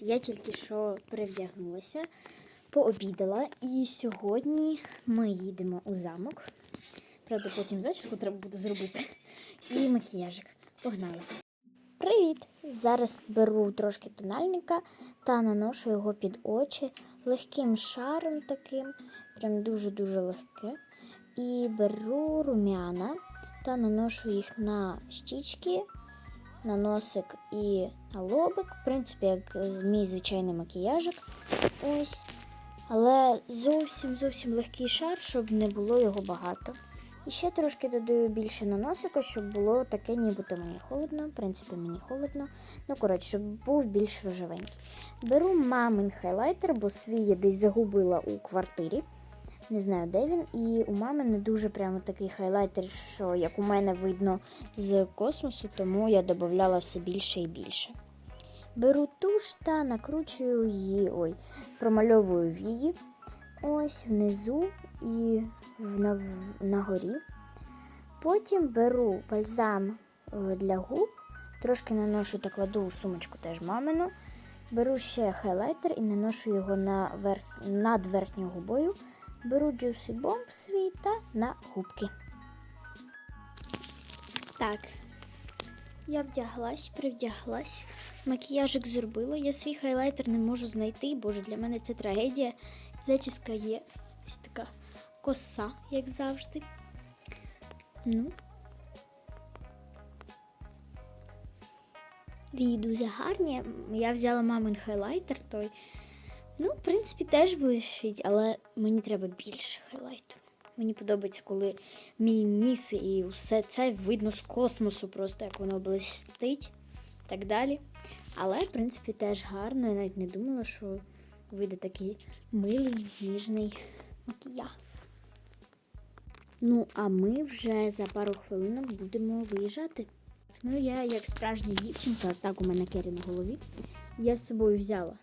Я тільки що перевдягнулася, пообідала, і сьогодні ми їдемо у замок. Правда, потім зачіску треба буде зробити. І макіяжик. Погнали. Привіт! Зараз беру трошки тональника та наношу його під очі легким шаром таким, прям дуже-дуже легке. І беру рум'яна та наношу їх на щічки, на носик і на лобик. В принципі, як мій звичайний макіяжик. Ось. Але зовсім зовсім легкий шар, щоб не було його багато. І ще трошки додаю більше на носика, щоб було таке, нібито мені холодно. В принципі, мені холодно. Ну, коротше, щоб був більш рожевенький. Беру мамин хайлайтер, бо свій я десь загубила у квартирі. Не знаю, де він. І у мами не дуже прямо такий хайлайтер, що як у мене видно з космосу, тому я додавала все більше і більше. Беру туш та накручую її, ой, промальовую вії. Ось внизу і на, на горі. Потім беру бальзам е, для губ, трошки наношу та кладу у сумочку теж мамину. Беру ще хайлайтер і наношу його на верх, над верхньою губою. Беру Juicy Bomb свій та на губки. Так. Я вдяглась, привдяглась, макіяжик зробила. Я свій хайлайтер не можу знайти. Боже, для мене це трагедія. Зачіска є. Ось така коса, як завжди. Ну. Вії дуже гарні. Я взяла мамин хайлайтер той. Ну, в принципі, теж блищить, але мені треба більше хайлайтеру. Мені подобається, коли мій ніс і все це видно з космосу, просто як воно блистить і так далі. Але, в принципі, теж гарно. Я навіть не думала, що вийде такий милий, ніжний макіяж. Ну, а ми вже за пару хвилинок будемо виїжджати. Ну, я, як справжня дівчинка, так у мене кері на голові. Я з собою взяла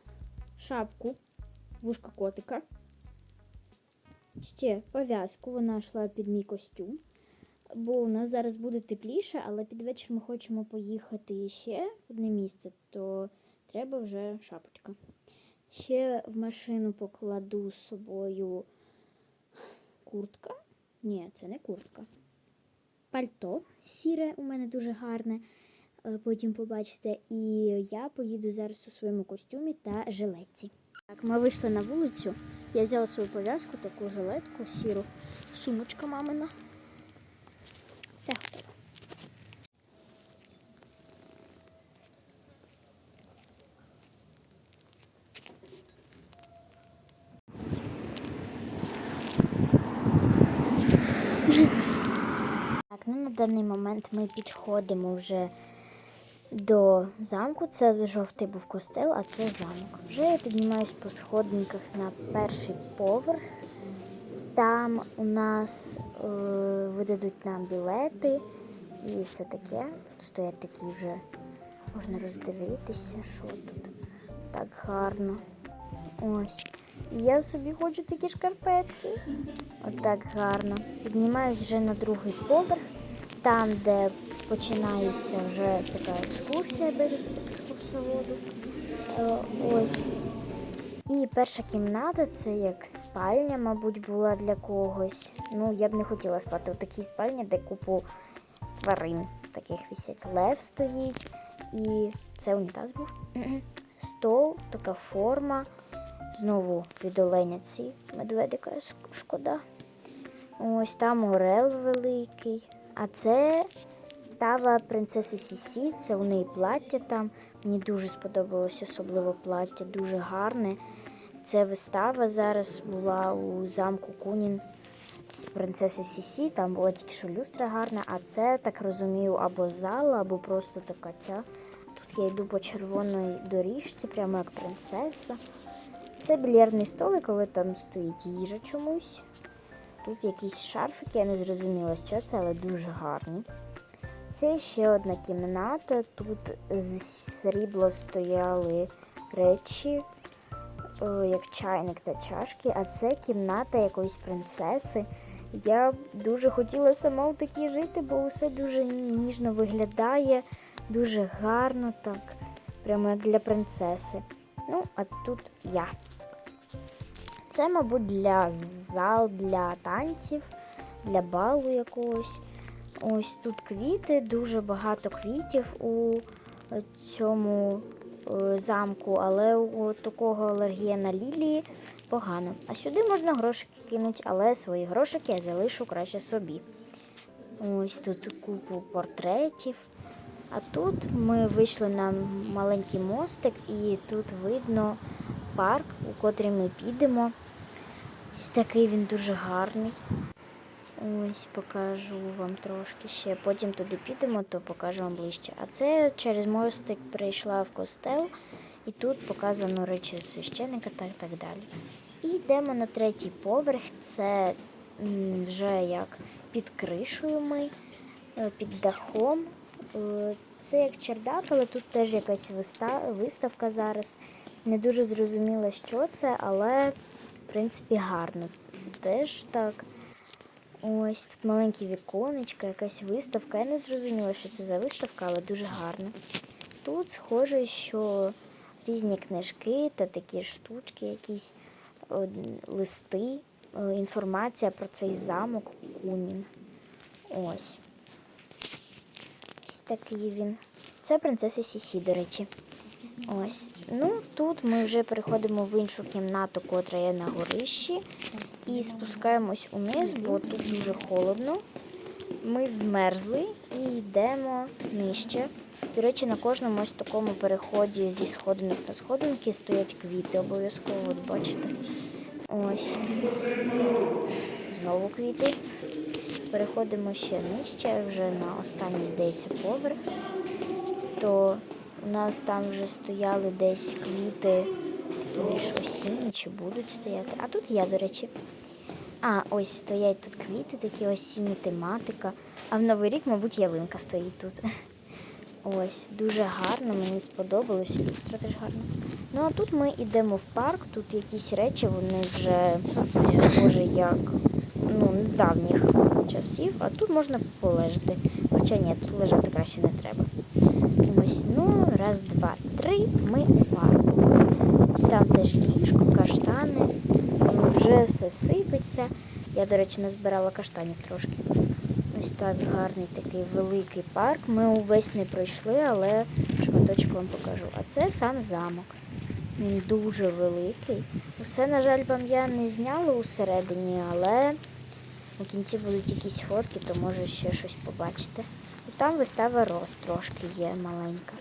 шапку, вушка котика, ще пов'язку, вона йшла під мій костюм. Бо у нас зараз буде тепліше, але під вечір ми хочемо поїхати ще в одне місце, то треба вже шапочка. Ще в машину покладу з собою куртка. Ні, це не куртка. Пальто сіре у мене дуже гарне. е, Потім побачите. І я поїду зараз у своєму костюмі та жилетці. Так, ми вийшли на вулицю. Я взяла свою пов'язку, таку жилетку, сіру, сумочка мамина. Все готово. Ну на даний момент ми підходимо вже до замку. Це жовтий був костел, а це замок. Вже я піднімаюсь по сходинках на перший поверх. Там у нас е, видадуть нам білети і все таке. Стоять такі вже, можна роздивитися, що тут так гарно. Ось. І я собі хочу такі шкарпетки. Отак гарно. Піднімаюсь вже на другий поверх, там, де починається вже така екскурсія без екскурсоводу. Е, Ось. І перша кімната це як спальня, мабуть, була для когось. Ну, я б не хотіла спати в такій спальні, де купу тварин таких висять. Лев стоїть. І це унітаз був. Стол, така форма. Знову від оленя ці медведика шкода. Ось там орел великий. А це става принцеси Сісі. Це у неї плаття там. Мені дуже сподобалось особливо плаття, дуже гарне. Це вистава зараз була у замку Кунін з принцеси Сісі. Там була тільки що люстра гарна, а це, так розумію, або зала, або просто така ця. Тут я йду по червоній доріжці, прямо як принцеса. Це більярдний столик, але там стоїть їжа чомусь. Тут якісь шарфики, я не зрозуміла, що це, але дуже гарні. Це ще одна кімната. Тут з срібла стояли речі, як чайник та чашки, а це кімната якоїсь принцеси. Я дуже хотіла сама у такій жити, бо все дуже ніжно виглядає, дуже гарно так, прямо як для принцеси. Ну, а тут я. Це, мабуть, для зал, для танців, для балу якогось. Ось тут квіти, дуже багато квітів у цьому е, замку, але у такого алергія на лілії погано. А сюди можна грошики кинути, але свої грошики я залишу краще собі. Ось тут купу портретів. А тут ми вийшли на маленький мостик, і тут видно парк, у котрий ми підемо. Ось такий він дуже гарний. Ось покажу вам трошки ще. Потім туди підемо, то покажу вам ближче. А це через мостик прийшла в костел, і тут показано речі священника та так далі. І йдемо на третій поверх. Це вже як під кришею ми, е, під дахом. Е, Це як чердак, але тут теж якась виставка зараз. Не дуже зрозуміло, що це, але в принципі гарно. Теж так. Ось тут маленькі віконечка, якась виставка. Я не зрозуміла, що це за виставка, але дуже гарно. Тут схоже, що різні книжки та такі штучки, якісь листи, е, інформація про цей замок Кунін. Ось. Ось такий він. Це принцеса Сісі, до речі. Ось. Ну, тут ми вже переходимо в іншу кімнату, котра є на горищі. І спускаємось униз, бо тут дуже холодно. Ми змерзли і йдемо нижче. До речі, на кожному ось такому переході зі сходинок на сходинки стоять квіти обов'язково, от бачите. Ось. Знову квіти. Переходимо ще нижче, вже на останній, здається, поверх. То у нас там вже стояли десь квіти більш осінні чи будуть стояти. А тут я, до речі. А, ось стоять тут квіти, такі осінні тематика. А в Новий рік, мабуть, ялинка стоїть тут. Ось, дуже гарно, мені сподобалось, люстра теж гарна. Ну а тут ми йдемо в парк, тут якісь речі, вони вже схоже як ну, недавніх часів, а тут можна полежати. Хоча ні, тут лежати краще не треба. Ось, ну, раз, два, три, ми парку. Ось теж ліжко, каштани, вже все сипеться. Я, до речі, назбирала каштанів трошки. Ось так гарний такий великий парк. Ми увесь не пройшли, але шматочок вам покажу. А це сам замок. Він дуже великий. Усе, на жаль, вам я не зняла усередині, але у кінці будуть якісь фотки, то може ще щось побачите. Там вистава роз трошки є маленька.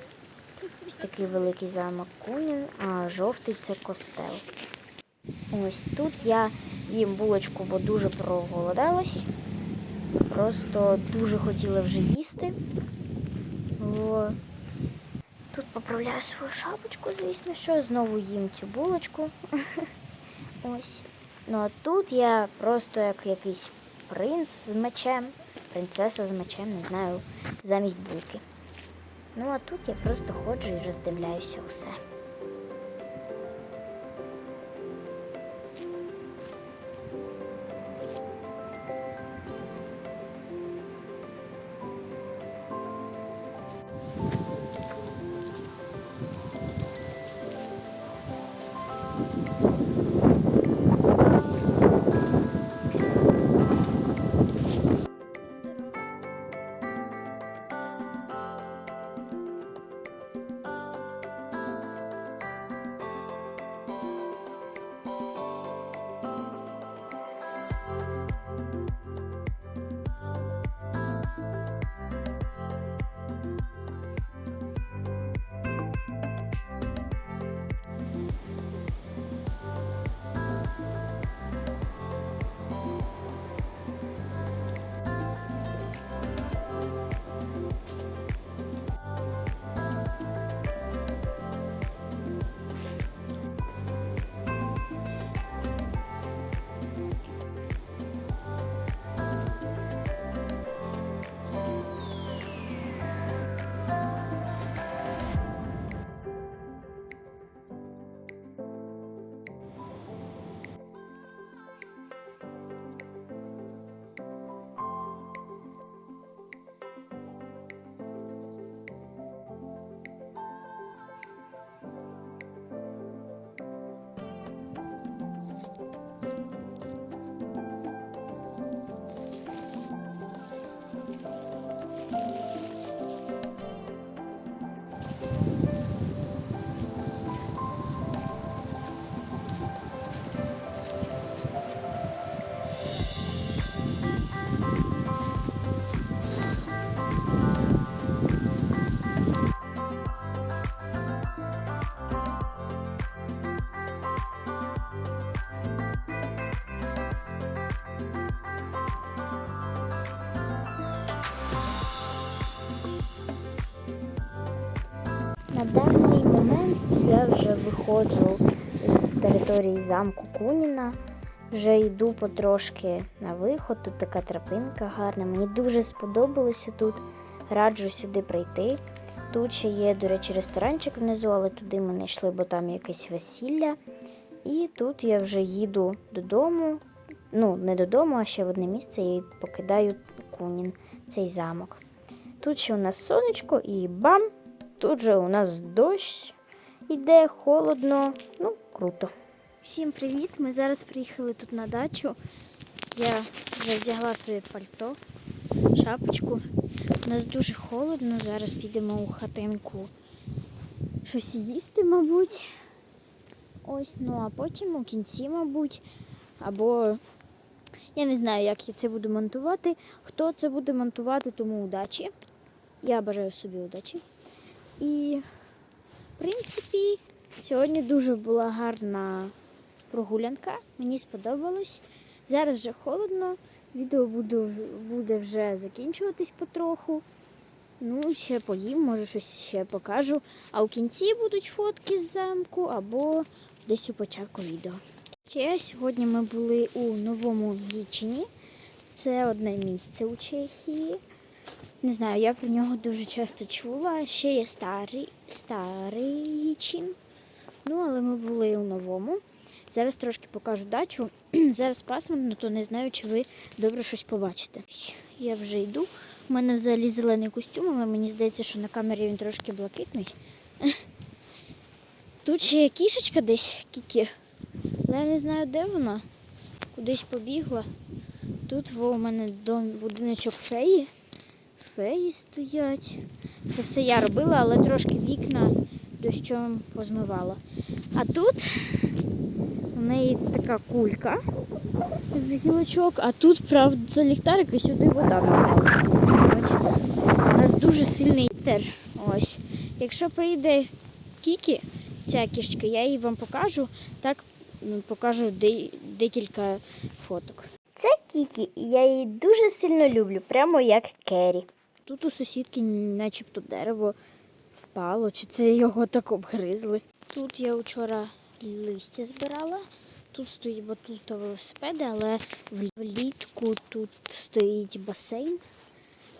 Ось такий великий замок Кунін, а жовтий це костел. Ось тут я їм булочку, бо дуже проголодалась. Просто дуже хотіла вже їсти. О, тут поправляю свою шапочку, звісно, що знову їм цю булочку. Ось. Ну а тут я просто як якийсь принц з мечем, принцеса з мечем, не знаю, замість булки. Ну а тут я просто ходжу і роздивляюся усе. Території замку Куніна. Вже йду потрошки на виход. Тут така тропинка гарна. Мені дуже сподобалося тут. Раджу сюди прийти. Тут ще є, до речі, ресторанчик внизу, але туди ми не йшли, бо там якесь весілля. І тут я вже їду додому. Ну, не додому, а ще в одне місце і покидаю Кунін, цей замок. Тут ще у нас сонечко і бам! Тут же у нас дощ іде, холодно, ну, круто. Всім привіт! Ми зараз приїхали тут на дачу. Я вже вдягла своє пальто, шапочку. У нас дуже холодно, зараз підемо у хатинку щось їсти, мабуть. Ось, ну а потім у кінці, мабуть, або я не знаю, як я це буду монтувати. Хто це буде монтувати, тому удачі. Я бажаю собі удачі. І, в принципі, сьогодні дуже була гарна прогулянка. Мені сподобалось. Зараз вже холодно. Відео буду, буде вже закінчуватись потроху. Ну, ще поїм, може щось ще покажу. А у кінці будуть фотки з замку або десь у початку відео. Ще сьогодні ми були у новому Вічині. Це одне місце у Чехії. Не знаю, я про нього дуже часто чула. Ще є старий, старий Їчин. Ну, але ми були у новому. Зараз трошки покажу дачу. Зараз пасмурно, то не знаю, чи ви добре щось побачите. Я вже йду. У мене взагалі зелений костюм, але мені здається, що на камері він трошки блакитний. Тут ще є кішечка десь, кікі. Але я не знаю, де вона. Кудись побігла. Тут во, у мене дом, будиночок феї. Феї стоять. Це все я робила, але трошки вікна дощом позмивала. А тут неї така кулька з гілочок, а тут, правда, це ліхтарик і сюди вода набралася. Бачите? У нас дуже сильний вітер. Ось. Якщо прийде Кікі, ця кішка, я її вам покажу. Так покажу де- декілька фоток. Це Кікі, і я її дуже сильно люблю, прямо як Керрі. Тут у сусідки начебто дерево впало, чи це його так обгризли. Тут я вчора листя збирала. Тут стоїть батута велосипеди, але влітку тут стоїть басейн.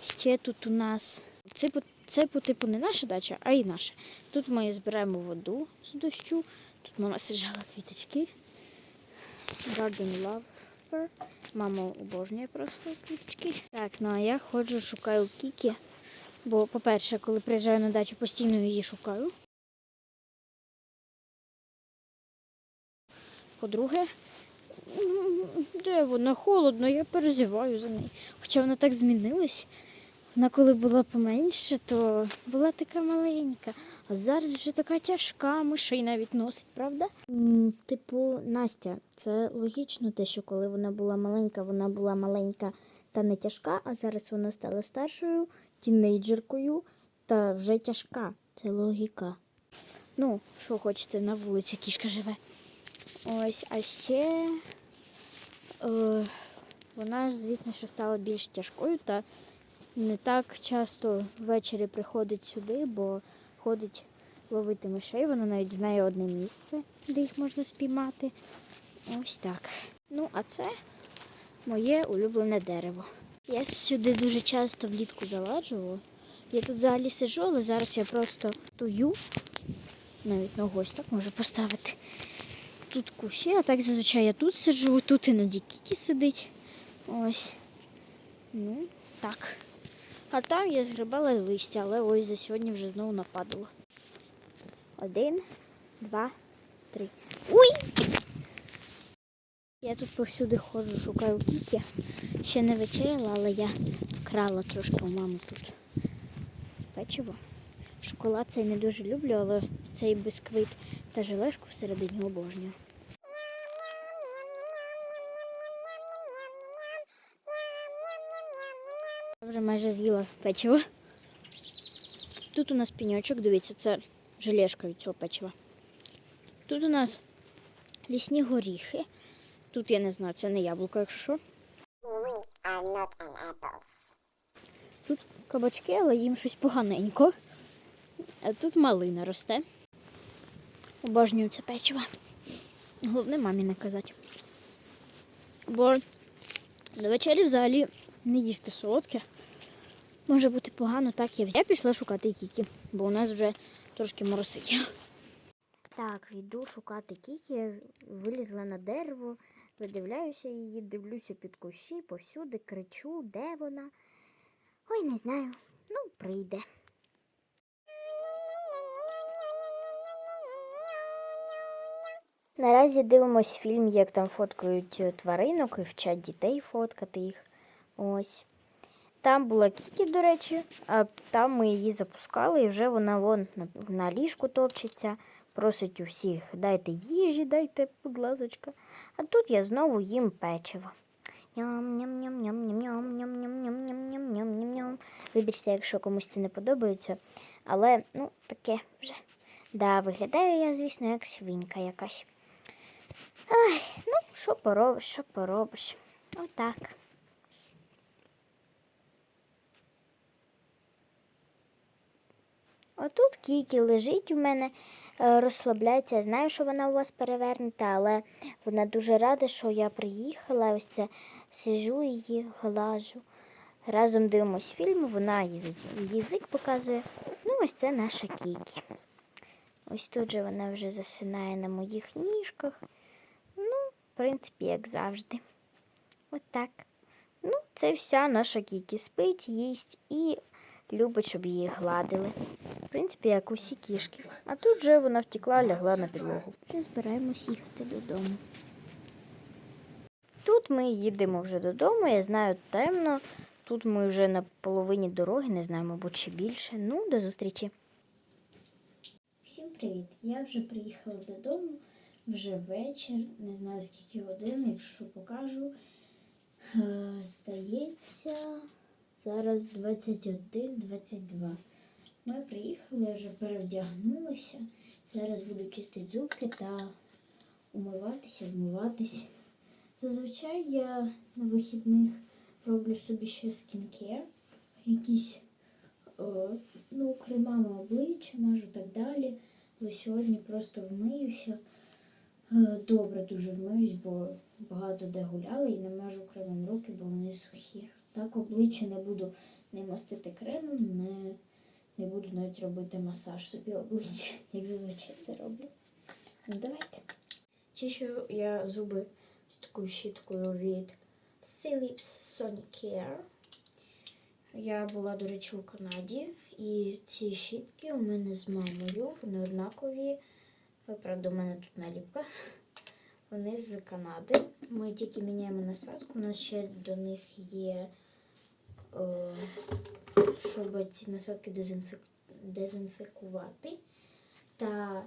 Ще тут у нас це, це по типу не наша дача, а і наша. Тут ми збираємо воду з дощу. Тут мама саджала квіточки. Garden Lover. Мама обожнює просто квіточки. Так, ну а я ходжу, шукаю Кікі. Бо, по-перше, коли приїжджаю на дачу, постійно її шукаю. По-друге, де вона холодно, я переживаю за неї. Хоча вона так змінилась. Вона коли була поменше, то була така маленька. А зараз вже така тяжка, мишей навіть носить, правда? Типу, Настя, це логічно те, що коли вона була маленька, вона була маленька та не тяжка, а зараз вона стала старшою, тінейджеркою та вже тяжка. Це логіка. Ну, що хочете, на вулиці кішка живе. Ось, а ще е, вона ж, звісно, що стала більш тяжкою та не так часто ввечері приходить сюди, бо ходить ловити мишей. Вона навіть знає одне місце, де їх можна спіймати. Ось так. Ну, а це моє улюблене дерево. Я сюди дуже часто влітку заладжувала. Я тут взагалі сиджу, але зараз я просто тую. Навіть на ось так можу поставити. Тут кущі, а так зазвичай я тут сиджу, тут іноді Кікі сидить. Ось. Ну, так. А там я згребала листя, але ось за сьогодні вже знову нападало. Один, два, три. Уй! Я тут повсюди ходжу, шукаю кікі. Ще не вечеряла, але я вкрала трошки у мами тут печиво. Шоколад цей не дуже люблю, але цей бисквит та желешку всередині обожнюю. Вже майже з'їла печиво. Тут у нас пеньочок, дивіться, це желешка від цього печива. Тут у нас лісні горіхи. Тут я не знаю, це не яблуко, якщо що. Тут кабачки, але їм щось поганенько. А тут малина росте. Обожнюю це печиво. Головне мамі не казати. Бо до вечері взагалі не їжте солодке. Може бути погано, так я взяла, пішла шукати кікі, бо у нас вже трошки моросить. Так, йду шукати кікі, вилізла на дерево, видивляюся її, дивлюся під кущі, повсюди кричу, де вона. Ой, не знаю. Ну, прийде. Наразі дивимось фільм, як там фоткають е, тваринок і вчать дітей фоткати їх. Ось. Там була Кікі, до речі, а там ми її запускали, і вже вона вон на, ліжку топчеться, просить у всіх дайте їжі, дайте, будь ласочка. А тут я знову їм печиво. Ням-ням-ням-ням-ням-ням-ням-ням-ням-ням-ням. Вибачте, якщо комусь це не подобається, але ну таке вже. Да, виглядаю я, звісно, як свинка якась. Ай, ну, що поробиш, що поробиш. Отак. Кікі лежить у мене, е, розслабляється. Я знаю, що вона у вас перевернута, але вона дуже рада, що я приїхала. Ось це сижу її, глажу. Разом дивимось фільм, вона язик показує. Ну, ось це наша Кікі. Ось тут же вона вже засинає на моїх ніжках. Ну, в принципі, як завжди. От так. Ну, це вся наша Кікі. Спить, їсть і любить, щоб її гладили. В принципі, як усі кішки. А тут же вона втекла, лягла на підлогу. Вже збираємось їхати додому. Тут ми їдемо вже додому. Я знаю, темно. Тут ми вже на половині дороги, не знаю, мабуть, чи більше. Ну, до зустрічі. Всім привіт! Я вже приїхала додому, вже вечір, не знаю скільки годин, якщо покажу. Е, Здається, зараз 21-22. Ми приїхали, я вже перевдягнулася. Зараз буду чистити зубки та умиватися, вмиватись. Зазвичай я на вихідних роблю собі ще скінкер, якісь е, ну, кремами обличчя, мажу так далі. Але сьогодні просто вмиюся. Е, Добре дуже вмиюсь, бо багато де гуляла і не мажу кремом руки, бо вони сухі. Так обличчя не буду не мастити кремом, не, не буду навіть робити масаж собі обличчя, як зазвичай це роблю. Ну, давайте. Чищу я зуби з такою щіткою від Philips Sonicare. Я була, до речі, у Канаді, і ці щітки у мене з мамою, вони однакові. Правда, у мене тут наліпка. Вони з Канади. Ми тільки міняємо насадку. У нас ще до них є, щоб ці насадки дезінфек... дезінфекувати та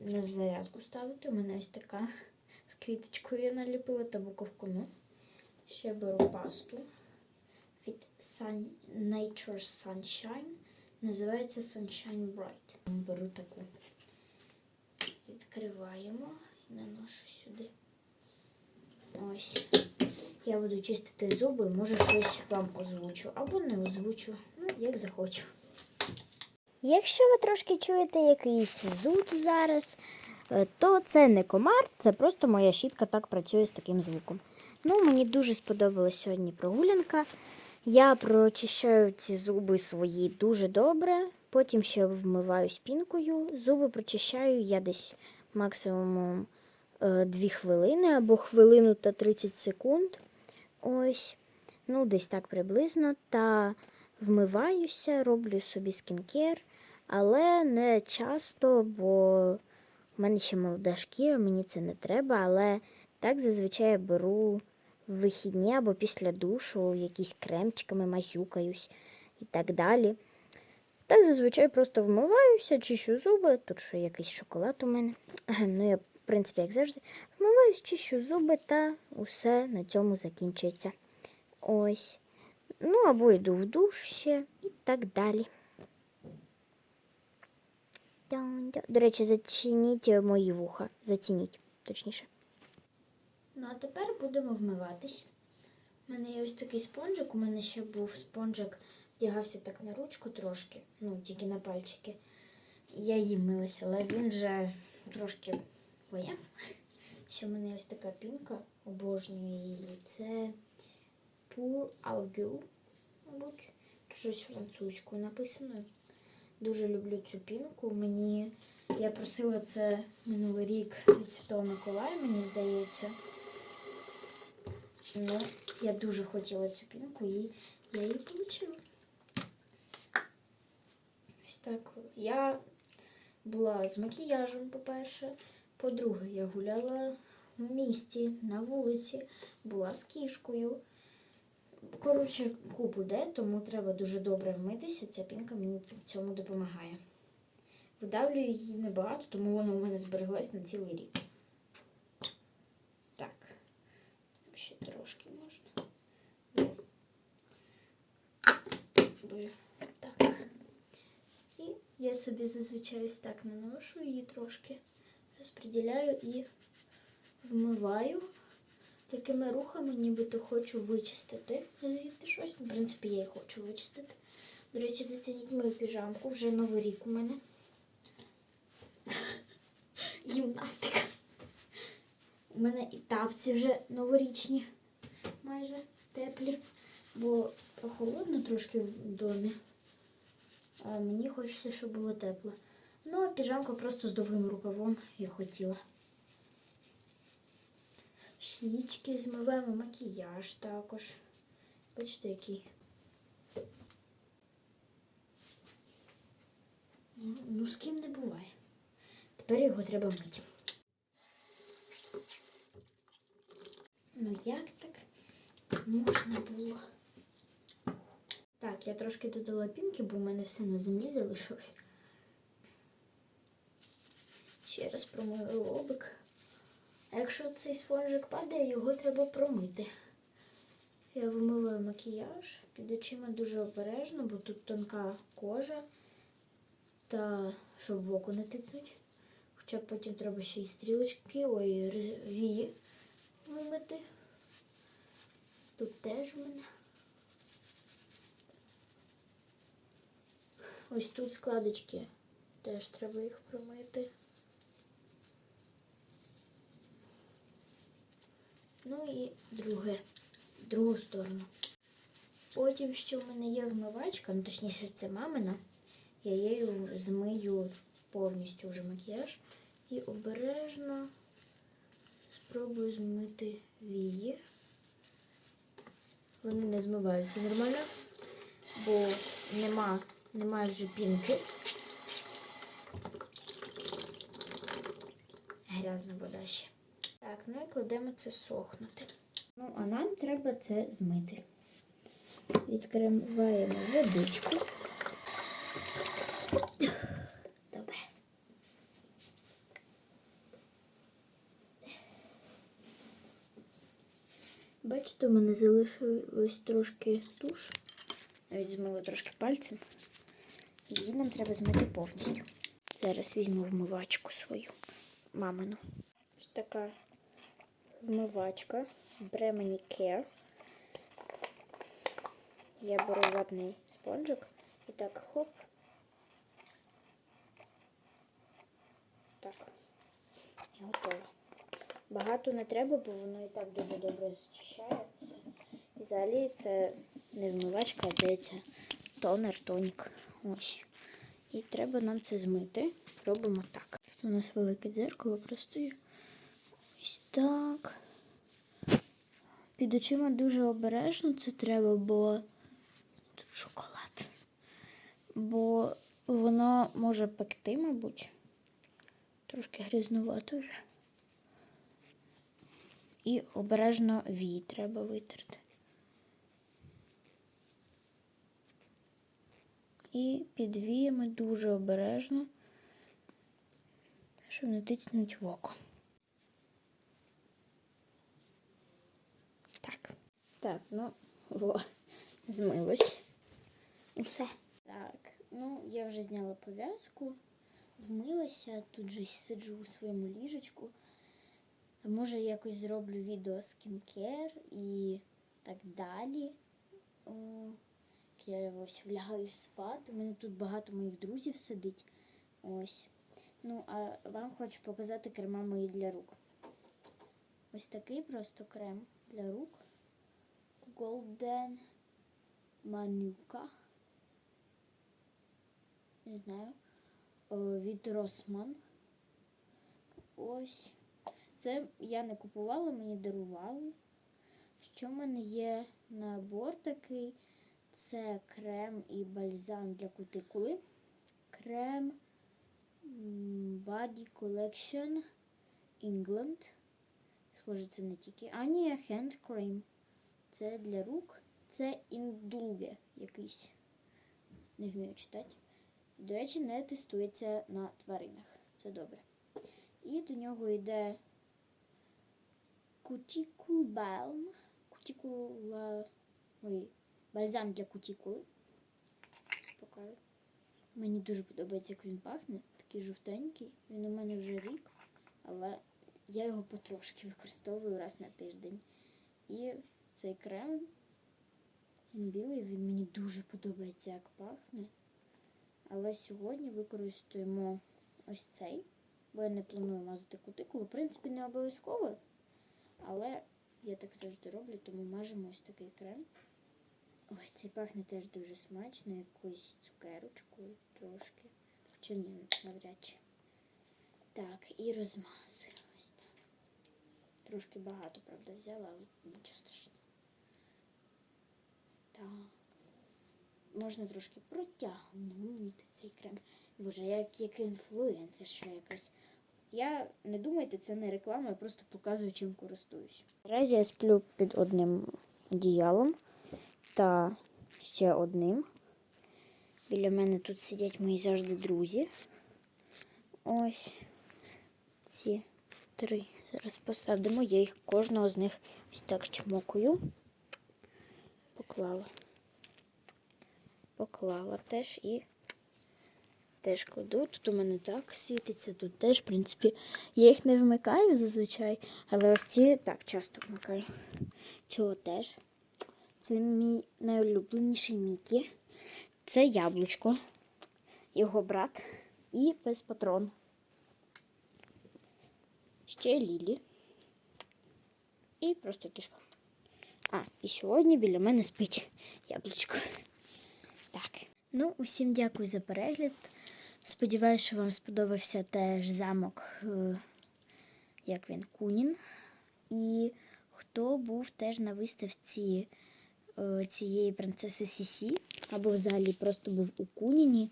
на зарядку ставити. У мене ось така з квіточкою я наліпила та буковку «Ну». Ще беру пасту від Sun... Nature Sunshine. Називається Sunshine Bright. Беру таку. Відкриваємо і наношу сюди. Ось. Я буду чистити зуби, може щось вам озвучу. Або не озвучу, ну, як захочу. Якщо ви трошки чуєте якийсь зуд зараз, е, то це не комар, це просто моя щітка так працює з таким звуком. Ну, мені дуже сподобалась сьогодні прогулянка. Я прочищаю ці зуби свої дуже добре. Потім ще вмиваю спінкою. Зуби прочищаю я десь максимум 2 хвилини або хвилину та 30 секунд. Ось. Ну, десь так приблизно. Та вмиваюся, роблю собі скінкер, але не часто, бо в мене ще молода шкіра, мені це не треба, але Так зазвичай беру в вихідні або після душу якісь кремчиками мазюкаюсь і так далі. Так зазвичай просто вмиваюся, чищу зуби. Тут ще якийсь шоколад у мене. Ну, я, принципі, як завжди, вмиваюсь, чищу зуби та усе на цьому закінчується. Ось. Ну, або йду в душ ще і так далі. До речі, зацініть мої вуха. Зацініть, точніше. Ну, а тепер будемо вмиватись. У мене є ось такий спонжик. У мене ще був спонжик, вдягався так на ручку трошки, ну, тільки на пальчики. Я їм милася, але він вже трошки воняв. Ще в мене ось така пінка, обожнюю її. Це Pour Algu, мабуть. Щось французькою написано. Дуже люблю цю пінку. Мені я просила це минулий рік від Святого Миколая, мені здається. Ну, я дуже хотіла цю пінку і я її отримала. Ось так. Я була з макіяжем, по-перше. По-друге, я гуляла в місті, на вулиці, була з кішкою. Коротше, купу де, тому треба дуже добре вмитися. Ця пінка мені в цьому допомагає. Видавлюю її небагато, тому вона у мене збереглась на цілий рік. Так. Ще трошки можна. Так. І я собі зазвичай ось так наношу її трошки, розподіляю і вмиваю. Такими рухами нібито хочу вичистити звідти щось. В принципі, я і хочу вичистити. До речі, зацініть мою піжамку. Вже новий рік у мене. Гімнастика. У мене і тапці вже новорічні, майже теплі, бо прохолодно трошки в домі. А мені хочеться, щоб було тепло. Ну, а піжамка просто з довгим рукавом я хотіла. Щічки змиваємо макіяж також. Бачите, який. Ну, з ким не буває. Тепер його треба мити. Ну як так можна було? Так, я трошки додала пінки, бо в мене все на землі залишилось. Ще раз промою лобик. А якщо цей спонжик падає, його треба промити. Я вимиваю макіяж під очима дуже обережно, бо тут тонка кожа та щоб в око не тицнуть. Хоча потім треба ще й стрілочки, ой, вії вимити. Тут теж мене. Ось тут складочки. Теж треба їх промити. Ну і друге, другу сторону. Потім ще в мене є вмивачка, ну точніше, це мамина. Я її змию повністю вже макіяж і обережно спробую змити вії. Вони не змиваються нормально, бо нема, нема вже пінки. Грязна вода ще. Так, ну і кладемо це сохнути. Ну, а нам треба це змити. Відкриваємо водичку. Добре. Бачите, у мене залишилось трошки туш. Навіть змила трошки пальцем. Її нам треба змити повністю. Зараз візьму вмивачку свою, мамину. Ось така вмивачка Bremini Care. Я беру ватний спонжик і так хоп. Так. І готово. Багато не треба, бо воно і так дуже добре зчищає все. І взагалі це не вмивачка, а здається тонер, тонік. Ось. І треба нам це змити. Робимо так. Тут у нас велике дзеркало, просто є. Так. Під очима дуже обережно це треба, бо тут шоколад. Бо воно може пекти, мабуть. Трошки грязнувато вже. І обережно вій треба витерти. І під віями дуже обережно, щоб не тицнуть в око. Так. Ну, во, змилось. Усе. Так, ну, я вже зняла пов'язку, вмилася, тут же сиджу у своєму ліжечку. Може якось зроблю відео скінкер і так далі. О, я ось влягаю спати. У мене тут багато моїх друзів сидить. Ось. Ну, а вам хочу показати крема мої для рук. Ось такий просто крем для рук. Golden Manuka. Не знаю. Від Rossmann. Ось. Це я не купувала, мені дарували. Що в мене є набор такий? Це крем і бальзам для кутикули. Крем Body Collection England. Схоже, це не тільки. А, ні, hand cream. Це для рук. Це індулге якийсь. Не вмію читати. До речі, не тестується на тваринах. Це добре. І до нього йде Balm. Кутікула. Ой, бальзам для кутікули. Ось. Мені дуже подобається, як він пахне. Такий жовтенький. Він у мене вже рік, але я його потрошки використовую раз на тиждень. І цей крем, він білий, він мені дуже подобається, як пахне. Але сьогодні використаємо ось цей, бо я не планую мазати кутикулу. В принципі, не обов'язково, але я так завжди роблю, тому мажемо ось такий крем. Ой, цей пахне теж дуже смачно, якоюсь цукерочкою трошки. Хоча ні, навряд чи. Так, і розмазую ось так. Трошки багато, правда, взяла, але нічого страшного. Так. Можна трошки протягнути цей крем. Боже, як, як інфлюенсер, що якась. Я не думайте, це не реклама, я просто показую, чим користуюсь. Наразі я сплю під одним одіялом та ще одним. Біля мене тут сидять мої завжди друзі. Ось ці три. Зараз посадимо. Я їх кожного з них ось так чмокаю. Поклала. Поклала теж і теж кладу. Тут у мене так світиться, тут теж, в принципі, я їх не вмикаю зазвичай, але ось ці так часто вмикаю. Цього теж. Це мій найулюбленіший Мікі. Це яблучко, його брат і пес-патрон. Ще Лілі. І просто кішка. А, і сьогодні біля мене спить яблучко. Так. Ну, усім дякую за перегляд. Сподіваюся, що вам сподобався теж замок, е, як він, Кунін. І хто був теж на виставці е, цієї принцеси Сісі, або взагалі просто був у Куніні,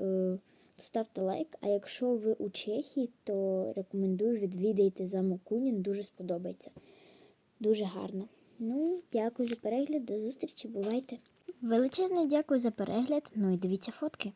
е, то ставте лайк. А якщо ви у Чехії, то рекомендую відвідайте замок Кунін, дуже сподобається. Дуже гарно. Ну, дякую за перегляд, до зустрічі, бувайте. Величезне дякую за перегляд. Ну і дивіться фотки.